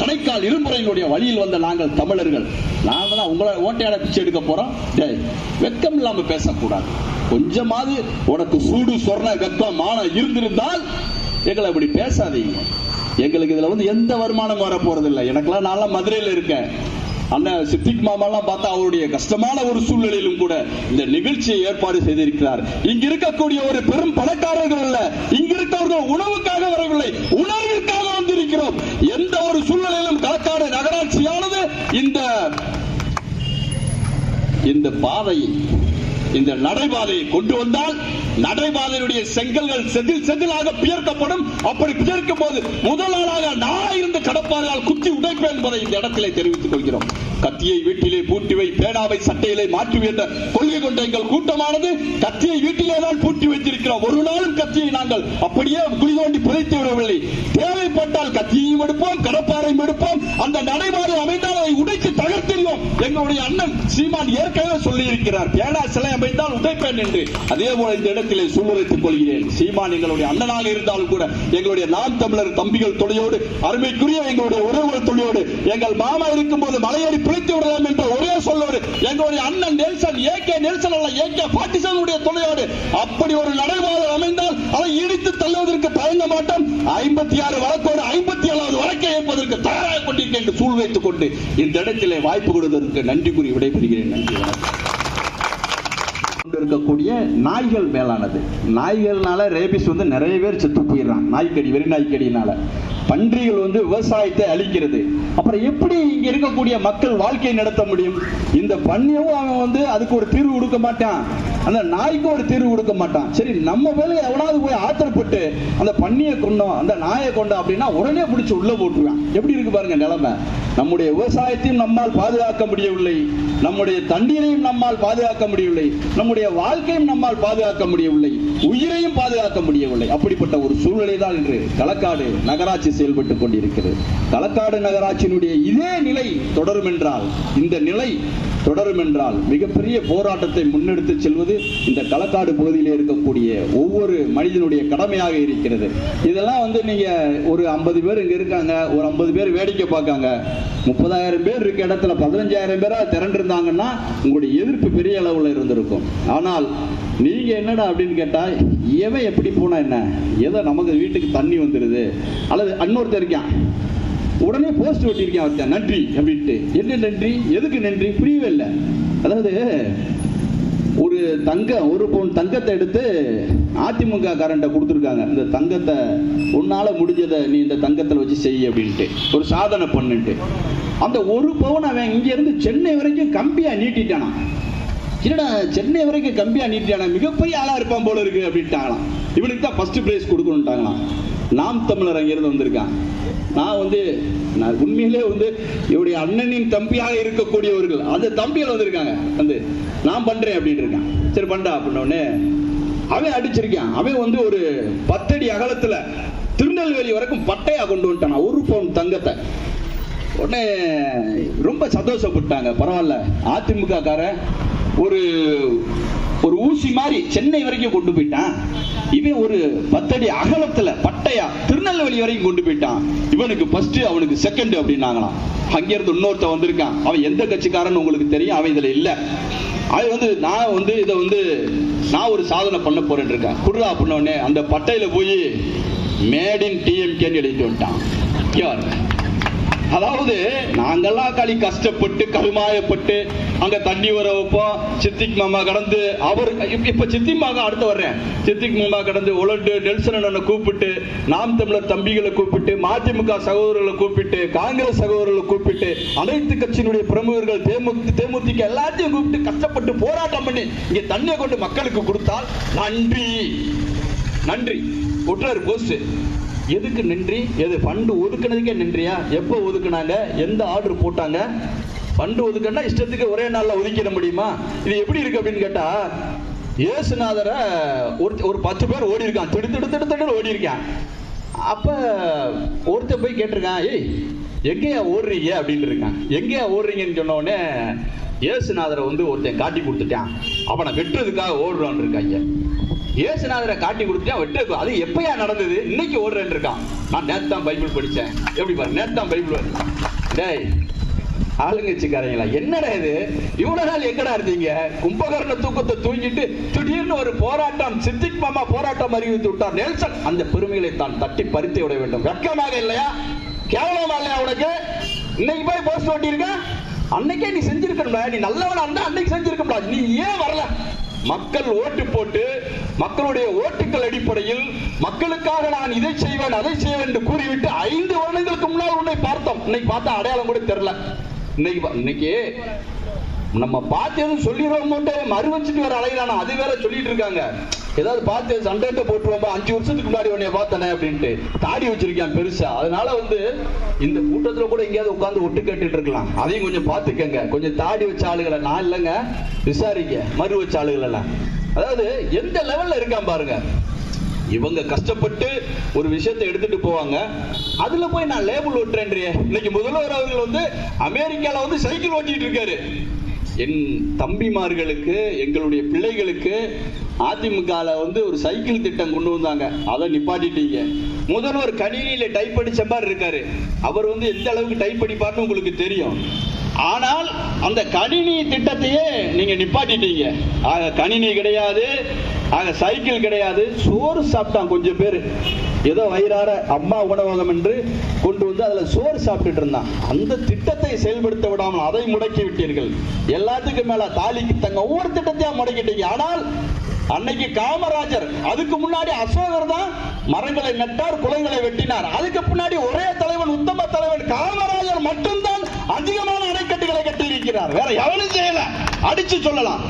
கடைக்கால் இருமுறையினுடைய வழியில் வந்த நாங்கள் தமிழர்கள். நாங்கள் தான் உங்களை ஓட்டையாட பிச்சை எடுக்க போறோம். வெக்கம் இல்லாம பேசக்கூடாது. கொஞ்சமாவது உனக்கு சூடு சொர்ண வெக்கம் மானம் இருந்திருந்தால் எங்களை அப்படி பேசாதீங்க. எங்களுக்கு இதுல வந்து எந்த வருமானம் வர போறது இல்லை எனக்கெல்லாம் நான் மதுரையில் இருக்கேன். அண்ணன் சித்திக் மாமாலாம் பார்த்தா அவருடைய கஷ்டமான ஒரு சூழ்நிலையிலும் கூட இந்த நிகழ்ச்சியை ஏற்பாடு செய்திருக்கிறார். இங்க இருக்கக்கூடிய ஒரு பெரும் பணக்காரர்கள் அல்ல இங்க இருக்கவர்கள் உணவுக்காக வரவில்லை. உணர்வு வந்திருக்கிறோம் எந்த ஒரு சூழ்நிலையிலும் களக்காடு நகராட்சியானது இந்த இந்த பாதையை இந்த நடைபாதையை கொண்டு வந்தால் நடைபாதையுடைய செங்கல்கள் செதில் செதிலாக பியர்க்கப்படும். அப்படி பியர்க்கும் போது முதல் ஆளாக நான் இருந்து கடப்பாறையால் குத்தி உடைப்பேன் என்பதை இந்த இடத்திலே தெரிவித்துக் கொள்கிறோம். கத்தியை வீட்டிலே பூட்டிவை பேடாவை சட்டையிலே மாற்றி என்ற கொள்கை கொண்ட எங்கள் கூட்டமானது கத்தியை வீட்டிலே தான் பூட்டி வைத்திருக்கிறோம். ஒரு நாளும் கத்தியை நாங்கள் அப்படியே குழி தோண்டி புதைத்து விடவில்லை. தேவைப்பட்டால் கத்தியையும் எடுப்போம் கடப்பாரையும் எடுப்போம். அந்த நடைபாதை அமைந்தால் அதை உடைத்து தகர்த்து தகர்த்தெறிவோம் எங்களுடைய அண்ணன் சீமான் ஏற்கனவே சொல்லி இருக்கிறார் பேனா சிலை அமைந்தால் உதைப்பேன் என்று. அதே போல இந்த இடத்திலே சூழ்நிலைத்துக் கொள்கிறேன். சீமான் எங்களுடைய அண்ணனாக இருந்தாலும் கூட எங்களுடைய நாம் தமிழர் தம்பிகள் துணையோடு அருமைக்குரிய எங்களுடைய உறவுகள் துணையோடு எங்கள் மாமா இருக்கும் போது மலையேறி பிழைத்து விடலாம் என்ற ஒரே சொல்லோடு எங்களுடைய அண்ணன் நெல்சன் ஏ கே நெல்சன் அல்ல ஏ கே பாட்டிசனுடைய துணையோடு அப்படி ஒரு நடைபாதை அமைந்தால் அதை இடித்து தள்ளுவதற்கு தயங்க மாட்டோம். ஐம்பத்தி ஆறு வழக்கோடு ஐம்பத்தி ஏழாவது வழக்கை ஏற்பதற்கு தயாராக கொண்டு கொண்டிருக்கேன் என்று சூழ் வைத்துக் கொண்டு இந்த இடத்திலே வாய்ப்பு கொடுத்ததற்கு நன்றி கூறி விடைபெறுகிறேன். நன்றி இருக்கக்கூடிய நாய்கள் மேலானது. நாய்கள்னால ரேபிஸ் வந்து நிறைய பேர் செத்து போயிடுறான் நாய்க்கடி வெறி நாய்க்கடினால பன்றிகள் வந்து விவசாயத்தை அழிக்கிறது. அப்புறம் எப்படி இங்க இருக்கக்கூடிய மக்கள் வாழ்க்கையை நடத்த முடியும்? இந்த பன்னியவும் அவன் வந்து அதுக்கு ஒரு தீர்வு கொடுக்க மாட்டான். அந்த நாய்க்கு ஒரு தீர்வு கொடுக்க மாட்டான். சரி நம்ம மேல எவனாவது போய் ஆத்திரப்பட்டு அந்த பண்ணியை கொண்டோம் அந்த நாயை கொண்டோம் அப்படின்னா உடனே பிடிச்சி உள்ள போட்டுருவான். எப்படி இருக்கு பாருங்க நிலைமை. நம்முடைய விவசாயத்தையும் நம்மால் பாதுகாக்க முடியவில்லை. நம்முடைய தண்ணீரையும் நம்மால் பாதுகாக்க முடியவில்லை. நம்முடைய வாழ்க்கையும் நம்மால் பாதுகாக்க முடியவில்லை. உயிரையும் பாதுகாக்க முடியவில்லை. அப்படிப்பட்ட ஒரு சூழ்நிலை தான் இன்று. களக்காடு நகராட்சி செயல்பட்டுக் கொண்டிருக்கிறது. களக்காடு நகராட்சியினுடைய இதே நிலை தொடரும் என்றால் இந்த நிலை தொடரும் என்றால் மிகப்பெரிய போராட்டத்தை முன்னெடுத்து செல்வது இந்த களக்காடு பகுதியில் இருக்கக்கூடிய ஒவ்வொரு மனிதனுடைய கடமையாக இருக்கிறது. இதெல்லாம் வந்து நீங்க ஒரு ஐம்பது பேர் இங்க இருக்காங்க ஒரு ஐம்பது பேர் வேடிக்கை பார்க்காங்க. முப்பதாயிரம் பேர் இருக்க இடத்துல பதினஞ்சாயிரம் பேரா திரண்டிருந்தாங்கன்னா உங்களுடைய எதிர்ப்பு பெரிய அளவுல இருந்திருக்கும். ஆனால் நீங்க என்னடா அப்படின்னு கேட்டா எவன் எப்படி போனா என்ன? ஏதோ நமக்கு வீட்டுக்கு தண்ணி வந்துருது? அல்லது இன்னொருத்தர் இருக்கான் உடனே போஸ்ட் ஒட்டியிருக்கேன் ஒருத்தன் நன்றி அப்படின்ட்டு. என்ன நன்றி? எதுக்கு நன்றி? புரியவே இல்லை. அதாவது ஒரு தங்கம் ஒரு பவுன் தங்கத்தை எடுத்து அதிமுக காரண்ட கொடுத்துருக்காங்க. இந்த தங்கத்தை உன்னால் முடிஞ்சதை நீ இந்த தங்கத்தில் வச்சு செய் அப்படின்ட்டு. ஒரு சாதனை பண்ணுன்ட்டு. அந்த ஒரு பவுன் அவன் இங்கேருந்து சென்னை வரைக்கும் கம்பியாக நீட்டிட்டானா? என்னடா சென்னை வரைக்கும் கம்பியாக நீட்டிட்டானா? மிகப்பெரிய ஆளாக இருப்பான் போல இருக்கு அப்படின்ட்டாங்களாம். இவனுக்கு தான் ஃபர்ஸ்ட் ப்ரைஸ் கொடுக்கணுன்ட்டாங்களாம் நாம் தமிழர் அங்கேருந்து வந்திருக்கான். நான் வந்து நான் உண்மையிலே வந்து இவருடைய அண்ணனின் தம்பியாக இருக்கக்கூடியவர்கள் அந்த தம்பிகள் வந்திருக்காங்க. வந்து நான் பண்றேன் அப்படின்னு இருக்கான். சரி பண்றா அப்படின்னோடனே அவன் அடிச்சிருக்கான். அவன் வந்து ஒரு பத்தடி அகலத்துல திருநெல்வேலி வரைக்கும் பட்டையா கொண்டு வந்துட்டான். ஒரு பவுன் தங்கத்தை. உடனே ரொம்ப சந்தோஷப்பட்டாங்க. பரவாயில்ல அதிமுக காரன் ஒரு ஒரு ஊசி மாதிரி சென்னை வரைக்கும் கொண்டு போயிட்டான். இவன் ஒரு பத்தடி அகலத்துல பட்டையா திருநெல்வேலி வரைக்கும் கொண்டு போயிட்டான். இவனுக்கு ஃபர்ஸ்ட் அவனுக்கு செகண்ட் அப்படின்னாங்களாம். அங்க இருந்து இன்னொருத்த வந்திருக்கான். அவன் எந்த கட்சிக்காரன்னு உங்களுக்கு தெரியும்? அவன் இதுல இல்ல. அது வந்து நான் வந்து இதை வந்து நான் ஒரு சாதனை பண்ண போறேன் இருக்கேன். குடுறா அப்படின்ன உடனே அந்த பட்டையில போய் மேட் இன் டிஎம்கேன்னு எழுதிட்டு வந்துட்டான். அதாவது நாங்கெல்லாம் களி கஷ்டப்பட்டு கருமாயப்பட்டு அங்க தண்ணி வர வைப்போம். சித்திக் மாமா கடந்து அவர் இப்ப- சித்திக் மாமா அடுத்து வர்றேன். சித்திக் மாமா கடந்து உலண்டு நெல்சன் அண்ணனை கூப்பிட்டு நாம் தமிழர் தம்பிகளை கூப்பிட்டு மதிமுக சகோதரர்களை கூப்பிட்டு காங்கிரஸ் சகோதரர்களை கூப்பிட்டு அனைத்து கட்சியினுடைய பிரமுகர்கள் தேமுதி தேமுதிக எல்லாத்தையும் கூப்பிட்டு கஷ்டப்பட்டு போராட்டம் பண்ணி இங்க தண்ணியை கொண்டு மக்களுக்கு கொடுத்தால் நன்றி. நன்றி. ஒற்றாரு போஸ்ட் எதுக்கு நன்றி? எது ஃபண்டு ஒதுக்குனதுக்கே நன்றியா? எப்போ ஒதுக்குனாங்க? எந்த ஆர்டர் போட்டாங்க? ஃபண்டு ஒதுக்கன்னா இஷ்டத்துக்கு ஒரே நாளில் ஒதுக்கிட முடியுமா? இது எப்படி இருக்கு அப்படின்னு கேட்டால் இயேசுநாதரை ஒரு ஒரு பத்து பேர் ஓடி இருக்கான். திடு திடு திடு திடு ஓடி இருக்கான். அப்போ ஒருத்தன் போய் கேட்டிருக்கான் ஏய் எங்கேயா ஓடுறீங்க? அப்படின்னு இருக்கான். எங்கேயா ஓடுறீங்கன்னு சொன்னோடனே ஏசுநாதரை இயேசுநாதரை வந்து ஒருத்தன் காட்டி கொடுத்துட்டான். அவனை வெட்டுறதுக்காக ஓடுறான்னு இருக்காங்க. இயேசுநாதரை காட்டி கொடுத்தா வெட்டு அது எப்பயா நடந்தது? இன்னைக்கு ஓடுறேன் இருக்கான். நான் நேத்தான் பைபிள் படிச்சேன். எப்படி பாரு நேத்தான் பைபிள் டேய் ஆளுங்கட்சிக்காரங்களா என்னடா இது? இவ்வளவு நாள் எங்கடா இருந்தீங்க கும்பகர்ண தூக்கத்தை தூங்கிட்டு திடீர்னு ஒரு போராட்டம் சித்திக் மாமா போராட்டம் அறிவித்து விட்டார் நெல்சன். அந்த பெருமைகளை தான் தட்டி பறித்து விட வேண்டும். வெக்கமாக இல்லையா? கேவலமா இல்லையா உனக்கு? இன்னைக்கு போய் போஸ்ட் ஓட்டியிருக்க அன்னைக்கே நீ செஞ்சிருக்கணும்டா. நீ நல்லவனா இருந்தா அன்னைக்கு செஞ்சிருக்கணும்டா. நீ ஏன் மக்கள் ஓட்டு போட்டு மக்களுடைய ஓட்டுக்கள் அடிப்படையில் மக்களுக்காக நான் இதை செய்வேன் அதை செய்வேன் என்று கூறிவிட்டு ஐந்து வருடங்களுக்கு முன்னால் உன்னை பார்த்தோம். இன்னைக்கு பார்த்தா அடையாளம் கூட தெரியல இன்னைக்கு இன்னைக்கு நம்ம பார்த்ததும் சொல்லிடுவோம் மறு வச்சுட்டு வர அலையிலானா அது வேற சொல்லிட்டு இருக்காங்க. ஏதாவது பார்த்து சண்டைட்ட போட்டுருவோம்பா அஞ்சு வருஷத்துக்கு முன்னாடி உன்னைய பார்த்தனே அப்படின்ட்டு தாடி வச்சிருக்கான் பெருசா. அதனால வந்து இந்த கூட்டத்துல கூட எங்கேயாவது உட்காந்து ஒட்டு கேட்டுட்டு இருக்கலாம். அதையும் கொஞ்சம் பார்த்துக்கங்க. கொஞ்சம் தாடி வச்ச ஆளுகளை நான் இல்லைங்க. விசாரிக்க மறு வச்ச ஆளுகள் எல்லாம் அதாவது எந்த லெவல்ல இருக்கான் பாருங்க. இவங்க கஷ்டப்பட்டு ஒரு விஷயத்தை எடுத்துட்டு போவாங்க. அதுல போய் நான் லேபிள் ஒட்டுறேன்றியே இன்னைக்கு முதல்வர் அவர்கள் வந்து அமெரிக்கால வந்து சைக்கிள் ஓட்டிட்டு இருக்காரு. என் தம்பிமார்களுக்கு எங்களுடைய பிள்ளைகளுக்கு அதிமுகவில் வந்து ஒரு சைக்கிள் திட்டம் கொண்டு வந்தாங்க. அதை நிப்பாட்டிட்டீங்க. முதல்வர் கணினியில டைப் அடிச்ச மாதிரி இருக்காரு. அவர் வந்து எந்த அளவுக்கு டைப் அடிப்பார்னு உங்களுக்கு தெரியும். ஆனால் அந்த கணினி திட்டத்தையே நீங்க நிப்பாட்டிட்டீங்க. ஆக கணினி கிடையாது ஆக சைக்கிள் கிடையாது. சோறு சாப்பிட்டான் கொஞ்சம் பேர். ஏதோ வயிறார அம்மா உணவகம் என்று கொண்டு வந்து அதுல சோறு சாப்பிட்டுட்டு இருந்தான். அந்த திட்டத்தை செயல்படுத்த விடாமல் அதை முடக்கி விட்டீர்கள். எல்லாத்துக்கும் மேல தாலிக்கு தங்க ஒவ்வொரு திட்டத்தையும் முடக்கிட்டீங்க. ஆனால் அன்னைக்கு காமராஜர் அதுக்கு முன்னாடி அசோகர் தான் மரங்களை நட்டார் குலைகளை வெட்டினார். அதுக்கு முன்னாடி ஒரே தலைவன் உத்தம தலைவன் காமராஜர் மட்டும்தான் அதிகமான அணைக்கட்டுகளை கட்டியிருக்கிறார். வேற எவனும் செய்யல. அடிச்சு சொல்லலாம்.